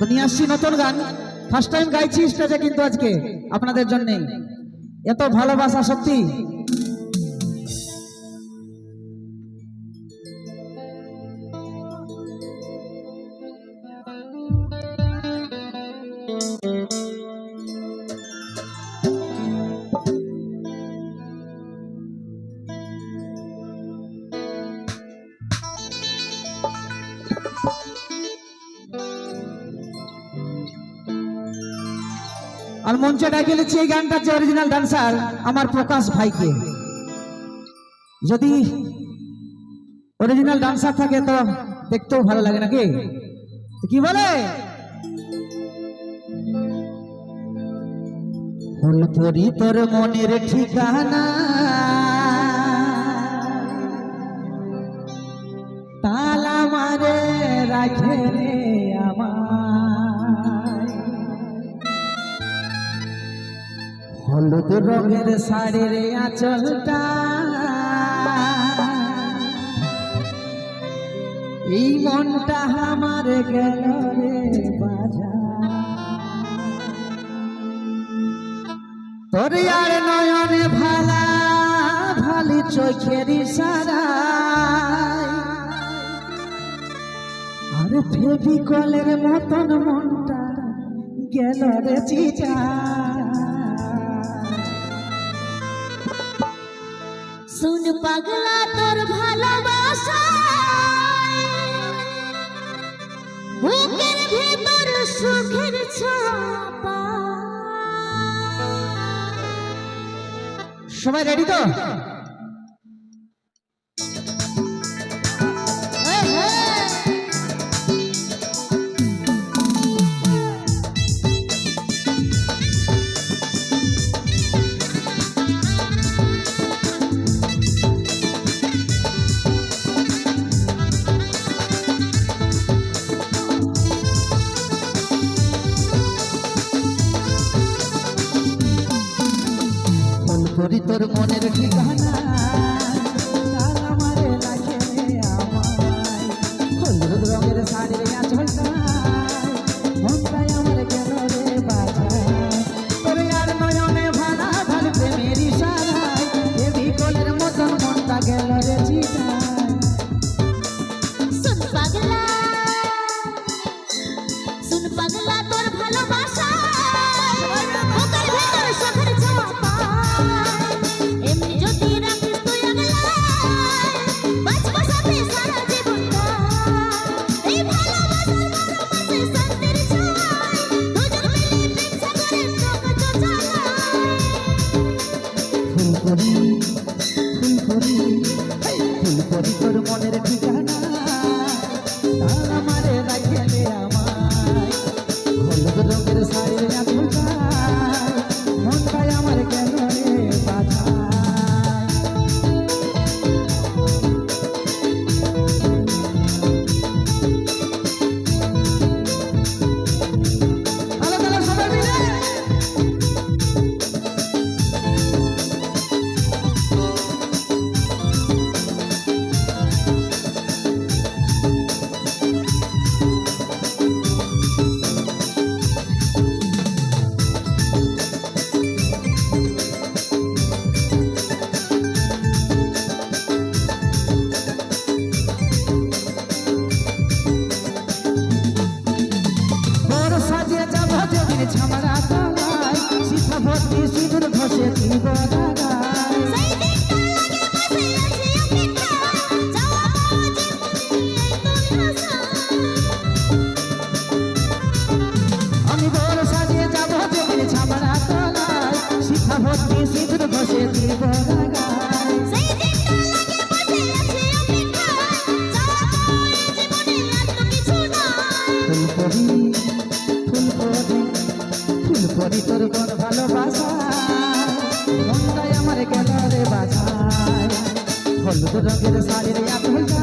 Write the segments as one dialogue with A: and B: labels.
A: তো নিয়ে আসছি নতুন গান। ফার্স্ট টাইম গাইছি স্টেজে কিন্তু আজকে আপনাদের জন্য। এত ভালোবাসা সত্যি। আর মঞ্চে ডাকে লিখছি এই গানটার যে অরিজিনাল ডান্সার আমার প্রকাশ ভাইকে। যদি অরিজিনাল ডান্সার থাকে তো দেখতেও ভালো লাগে নাকি? কি বলে? তোর মনের ঠিকানা। তালা মারে রাখে রে আমায় হলুদ রঙের শাড়ির আঁচলটা। এই মনটা আমার গেল রে বাজা। তোর আর নয়নে ভালা, ভালি চোখের সারা আর ফেবিকলের মতন মনটা গেল রে চিটা
B: শুন পাগলা তোর ভালোবাসা। বুকের ভেতর সুখের ছাপা।
A: সবাই রেডি তো? তোর মনের ঠিকানা।
B: কিছু নাই
A: ফুলকরি ফুলকরি ফুলকরি তোর বড় ভালোবাসা। আমার গেল রে বাজায় হলুদ রঙের শাড়ির আঁচলটা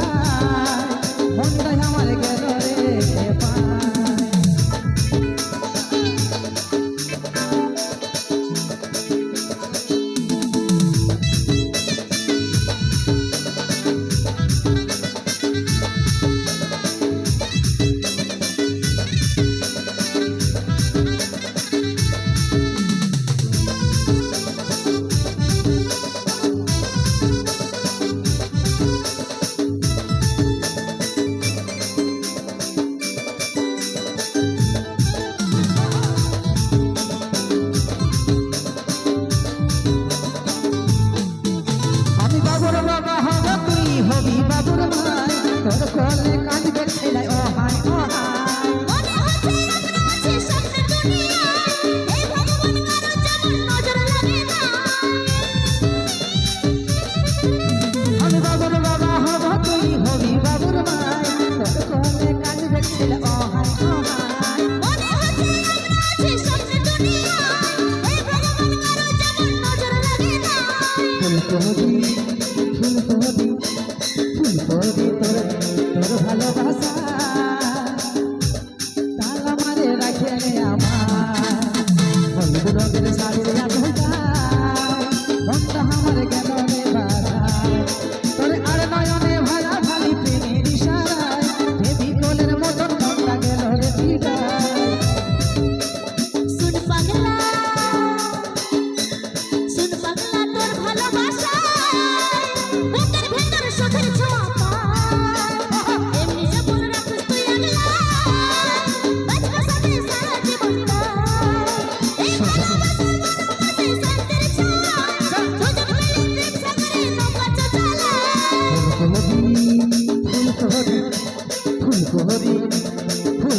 B: ভালোবাসা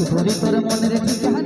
A: ফুলকহরি তোর মনের ঠিকানা